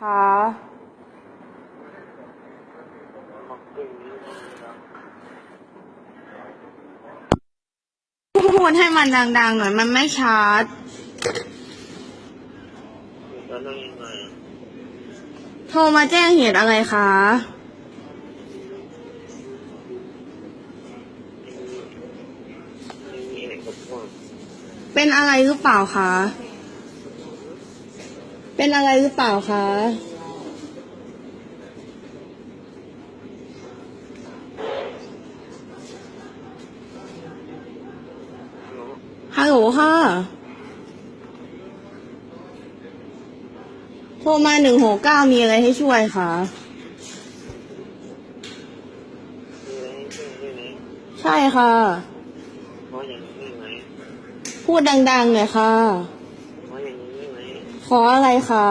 คะพูดให้มันดังๆหน่อยมันไม่ชัดโทรมาแจ้งเหตุอะไรคะเป็นอะไรหรือเปล่าคะ เป็นอะไรหรือเปล่าคะฮัลโหลฮัลโหลค่ะ โทรมาหนึ่งหกเก้ามีอะไรให้ช่วยคะมีอะไรให้ช่วยด้วยไหมใช่ค่ะขออย่างนี้ไหมพูดดังๆหน่อยค่ะ ขออย่างนี้ไหม ขออะไรคะ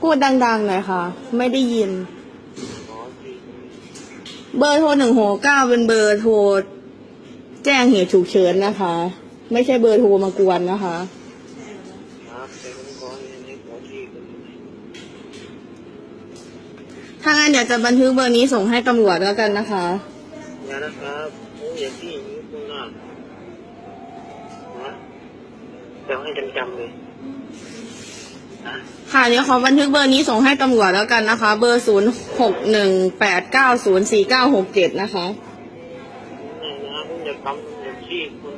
พูดดังๆหน่อยค่ะ ไม่ได้ยิน เบอร์โทรหนึ่งหกเก้าเป็นเบอร์โทรแจ้งเหตุฉุกเฉินนะคะ ไม่ใช่เบอร์โทรมากวนนะคะครับแต่ผมขออย่านะคุณแม่ถ้างั้นเดี๋ยวจะบันทึกเบอร์นี้ส่งให้ตำรวจแล้วกันนะคะนะครับโอ้ยอย่าที่อย่างนี้คุณน่ะ นะจะให้จำจำๆเลยนะค่ะเดี๋ยวขอบันทึกเบอร์นี้ส่งให้ตำรวจแล้วกันนะคะ เบอร์ศูนย์หกหนึ่งแปดเก้าศูนย์สี่เก้าหกเจ็ดนะคะนี่นะคุณอย่าทำอย่าที่คุณ